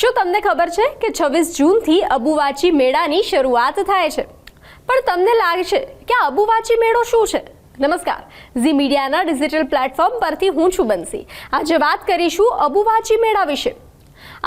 શું તમને ખબર છે કે છવ્વીસ જૂનથી અબુવાચી મેળાની શરૂઆત થાય છે? પણ તમને લાગે છે કે આ અબુવાચી મેળો શું છે? નમસ્કાર. ઝી મીડિયાના ડિજિટલ પ્લેટફોર્મ પરથી હું છું બંસી. આજે વાત કરીશું અબુવાચી મેળા વિશે.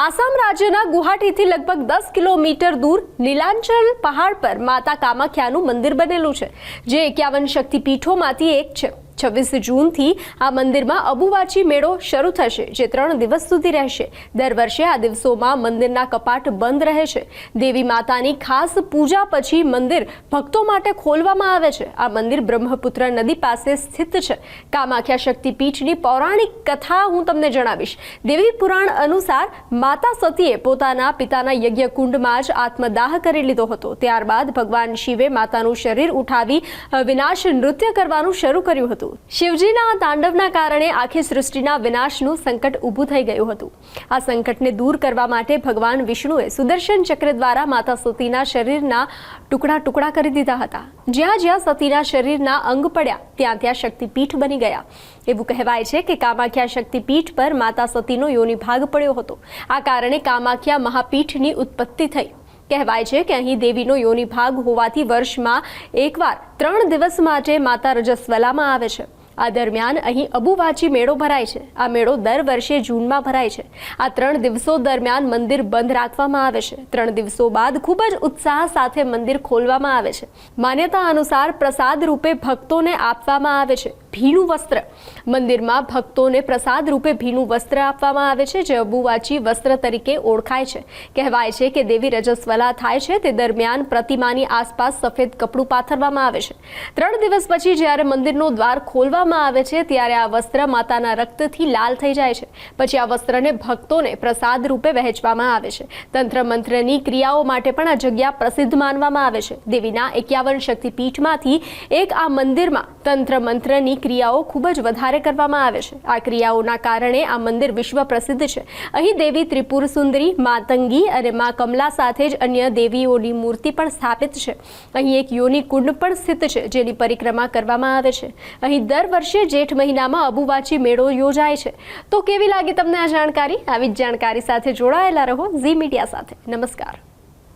આસામ રાજ્યના ગુવાહાટીથી લગભગ દસ કિલોમીટર દૂર નીલાંચલ પહાડ પર માતા કામાખ્યાનું મંદિર બનેલું છે, જે એકાવન શક્તિપીઠોમાંથી એક છે. છવ્વીસ જૂનથી આ મંદિરમાં અબુવાચી મેળો શરૂ થશે, જે ત્રણ દિવસ સુધી રહેશે. દર વર્ષે આ દિવસોમાં મંદિરના કપાટ બંધ રહે છે. દેવી માતાની ખાસ પૂજા પછી મંદિર ભક્તો માટે ખોલવામાં આવે છે. આ મંદિર બ્રહ્મપુત્ર નદી પાસે સ્થિત છે. કામાખ્યા શક્તિપીઠની પૌરાણિક કથા હું તમને જણાવીશ. દેવી પુરાણ અનુસાર માતા સતીએ પોતાના પિતાના યજ્ઞકુંડમાં જ આત્મદાહ કરી લીધો હતો. ત્યારબાદ ભગવાન શિવે માતાનું શરીર ઉઠાવી વિનાશ નૃત્ય કરવાનું શરૂ કર્યું હતું. શિવજીના તાંડવના કારણે આખી સૃષ્ટિના વિનાશનું સંકટ ઊભું થઈ ગયું હતું. આ સંકટને દૂર કરવા માટે ભગવાન વિષ્ણુએ સુદર્શન ચક્ર દ્વારા માતા સતીના શરીરના ટુકડા ટુકડા કરી દીધા હતા. જ્યાં જ્યાં સતીના શરીરના અંગ પડ્યા, ત્યાં ત્યાં શક્તિપીઠ બની ગયા. એવું કહેવાય છે કે કામાખ્યા શક્તિપીઠ પર માતા સતીનો યોનિ ભાગ પડ્યો હતો. આ કારણે કામાખ્યા મહાપીઠની ઉત્પત્તિ થઈ. કહેવાય છે કે અહીં દેવીનો યોનિ ભાગ હોવાથી વર્ષમાં એકવાર ત્રણ દિવસ માટે માતા રજસ્વલામાં આવે છે. આ દરમિયાન અહીં અબુવાચી મેળો ભરાય છે. આ મેળો દર વર્ષે જૂનમાં ભરાય છે. આ ત્રણ દિવસો દરમિયાન મંદિર બંધ રાખવામાં આવે છે. ત્રણ દિવસો બાદ ખૂબ જ ઉત્સાહ સાથે મંદિર ખોલવામાં આવે છે. માન્યતા અનુસાર પ્રસાદ રૂપે ભક્તોને આપવામાં આવે છે. ભીનું વસ્ત્ર. મંદિરમાં ભક્તોને પ્રસાદ રૂપે ભીનું વસ્ત્ર આપવામાં આવે છે, જે અબુવાચી વસ્ત્ર તરીકે ઓળખાય છે. કહેવાય છે કે દેવી રજસ્વલા થાય છે, તે દરમિયાન પ્રતિમાની આસપાસ સફેદ કપડું પાથરવામાં આવે છે. ત્રણ દિવસ પછી જ્યારે મંદિરનો દ્વાર ખોલવામાં આવે છે, ત્યારે આ વસ્ત્ર માતાના રક્તથી લાલ થઈ જાય છે. પછી આ વસ્ત્રને ભક્તોને પ્રસાદ રૂપે વહેંચવામાં આવે છે. તંત્ર મંત્રની ક્રિયાઓ માટે પણ આ જગ્યા પ્રસિદ્ધ માનવામાં આવે છે. દેવીના એકાવન શક્તિપીઠમાંથી એક આ મંદિરમાં તંત્ર મંત્રની ક્રિયાઓ ખૂબ જ વધારે કરવામાં આવે છે. આ ક્રિયાઓના કારણે આ મંદિર વિશ્વ પ્રસિદ્ધ છે. અહીં દેવી ત્રિપુર સુંદરી માતંગી અને મા કમલા સાથે જ અન્ય દેવીઓની મૂર્તિ પણ સ્થાપિત છે. અહીં એક યોની કુંડ પણ સ્થિત છે, જેની પરિક્રમા કરવામાં આવે છે. અહીં દર વર્ષે જેઠ મહિનામાં અબુવાચી મેળો યોજાય છે. તો કેવી લાગી તમને આ જાણકારી? આવી જ જાણકારી સાથે જોડાયેલા રહો ઝી મીડિયા સાથે. નમસ્કાર.